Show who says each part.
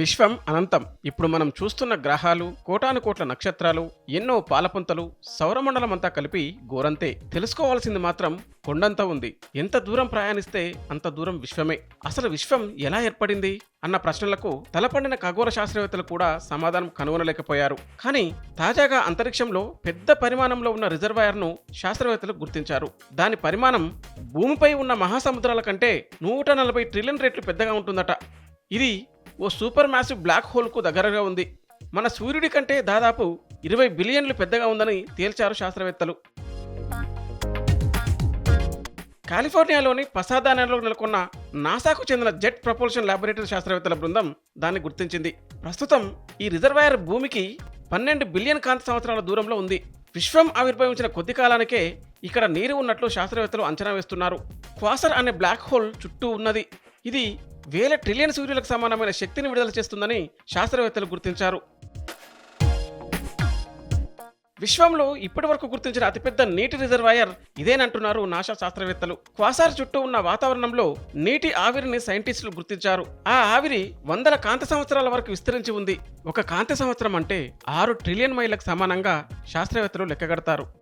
Speaker 1: విశ్వం అనంతం. ఇప్పుడు మనం చూస్తున్న గ్రహాలు కోటాను కోట్ల నక్షత్రాలు ఎన్నో పాలపుంతలు సౌరమండలమంతా కలిపి గోరంతే తెలుసుకోవాల్సింది మాత్రం కొండంత ఉంది. ఎంత దూరం ప్రయాణిస్తే అంత దూరం విశ్వమే. అసలు విశ్వం ఎలా ఏర్పడింది? అన్న ప్రశ్నలకు తలపండిన ఖగోళ శాస్త్రవేత్తలు కూడా సమాధానం కనుగొనలేకపోయారు. కానీ తాజాగా అంతరిక్షంలో పెద్ద పరిమాణంలో ఉన్న రిజర్వాయర్ను శాస్త్రవేత్తలు గుర్తించారు. దాని పరిమాణం భూమిపై ఉన్న మహాసముద్రాల కంటే నూట నలభై ట్రిలియన్ రెట్లు పెద్దగా ఉంటుందట. ఇది ఓ సూపర్ మ్యాసివ్ బ్లాక్ హోల్కు దగ్గరగా ఉంది. మన సూర్యుడి కంటే దాదాపు ఇరవై బిలియన్లు పెద్దగా ఉందని తేల్చారు శాస్త్రవేత్తలు. కాలిఫోర్నియాలోని పసాదానాలో నెలకొన్న నాసాకు చెందిన జెట్ ప్రపోల్షన్ ల్యాబొరేటరీ శాస్త్రవేత్తల బృందం దాన్ని గుర్తించింది. ప్రస్తుతం ఈ రిజర్వాయర్ భూమికి పన్నెండు బిలియన్ కాంతి సంవత్సరాల దూరంలో ఉంది. విశ్వం ఆవిర్భవించిన కొద్ది కాలానికే ఇక్కడ నీరు ఉన్నట్లు శాస్త్రవేత్తలు అంచనా వేస్తున్నారు. క్వాసర్ అనే బ్లాక్ హోల్ చుట్టూ ఉన్నది. ఇది వేల ట్రిలియన్ సూర్యులకు సమానమైన శక్తిని విడుదల చేస్తుందని శాస్త్రవేత్తలు గుర్తించారు. విశ్వంలో ఇప్పటి వరకు గుర్తించిన అతిపెద్ద నీటి రిజర్వాయర్ ఇదేనంటున్నారు నాసా శాస్త్రవేత్తలు. క్వాసార్ చుట్టూ ఉన్న వాతావరణంలో నీటి ఆవిరిని సైంటిస్టులు గుర్తించారు. ఆ ఆవిరి వందల కాంతి సంవత్సరాల వరకు విస్తరించి ఉంది. ఒక కాంతి సంవత్సరం అంటే ఆరు ట్రిలియన్ మైళ్ళకు సమానంగా శాస్త్రవేత్తలు లెక్కగడతారు.